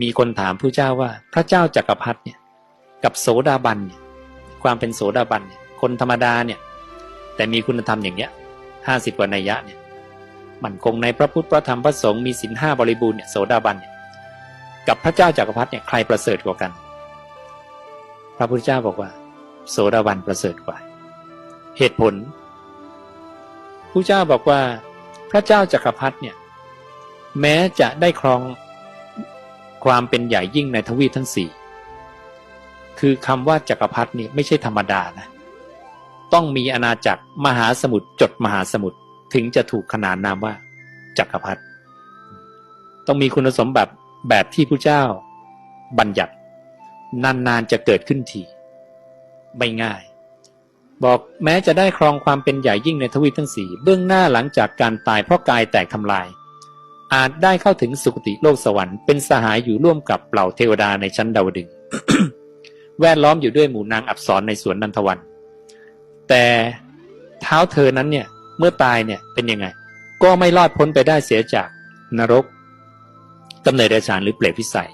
มีคนถามผู้เจ้าว่าพระเจ้าจักรพรรดิเนี่ยกับโสดาบันเนี่ยความเป็นโสดาบันเนี่ยคนธรรมดาเนี่ยแต่มีคุณธรรมอย่างเงี้ยห้าสิบกว่านัยยะเนี่ยมันคงในพระพุทธพระธรรมพระสงฆ์มีศีลห้าบริบูรณ์เนี่ยโสดาบันเนี่ยกับพระเจ้าจักรพรรดิเนี่ยใครประเสริฐกว่ากัน พระพุทธเจ้าบอกว่า โสดาบันประเสริฐกว่า เหตุผลผู้เจ้าบอกว่าพระเจ้าจักรพรรดิเนี่ยแม้จะได้ครอง ความเป็นใหญ่ยิ่งในทวีปทั้งสี่คือคำว่าจักรพรรดินี่ไม่ใช่ธรรมดานะ ต้องมีอาณาจักรมหาสมุทรจดมหาสมุทรถึงจะถูกขนานนามว่า จักรพรรดิต้องมีคุณสมบัติแบบที่ผู้เจ้า บัญญัติ นานๆจะเกิดขึ้นทีไม่ง่าย บอกแม้จะได้ครองความเป็นใหญ่ยิ่งในทวีปทั้งสี่เบื้องหน้าหลังจากการตายเพราะกายแตกทำลาย อาจได้เข้าถึงสุคติโลกสวรรค์เป็นสหายอยู่ร่วมกับเหล่าเทวดาในชั้นดาวดึง แวดล้อมอยู่ด้วยหมู่นางอับสรในสวนนันทวัน แต่เท้าเธอนั้นเนี่ยเมื่อตายเนี่ยเป็นยังไง ก็ไม่รอดพ้นไปได้เสียจากนรกกำเนิดเดชานหรือเปรตพิสัย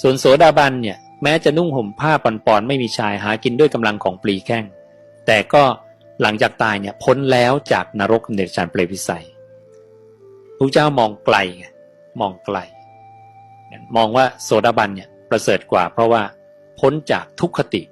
ส่วนโสดาบันเนี่ยแม้จะนุ่งห่มผ้าปอนๆไม่มีชายหากินด้วยกำลังของปลีแข้ง แต่ก็หลังจากตายเนี่ยพ้นแล้วจากนรกกำเนิดชานเปรตพิสัย พระเจ้ามองไกลไงมองไกล มองว่าโสดาบันเนี่ยประเสริฐกว่า เพราะว่าพ้นจากทุกขติ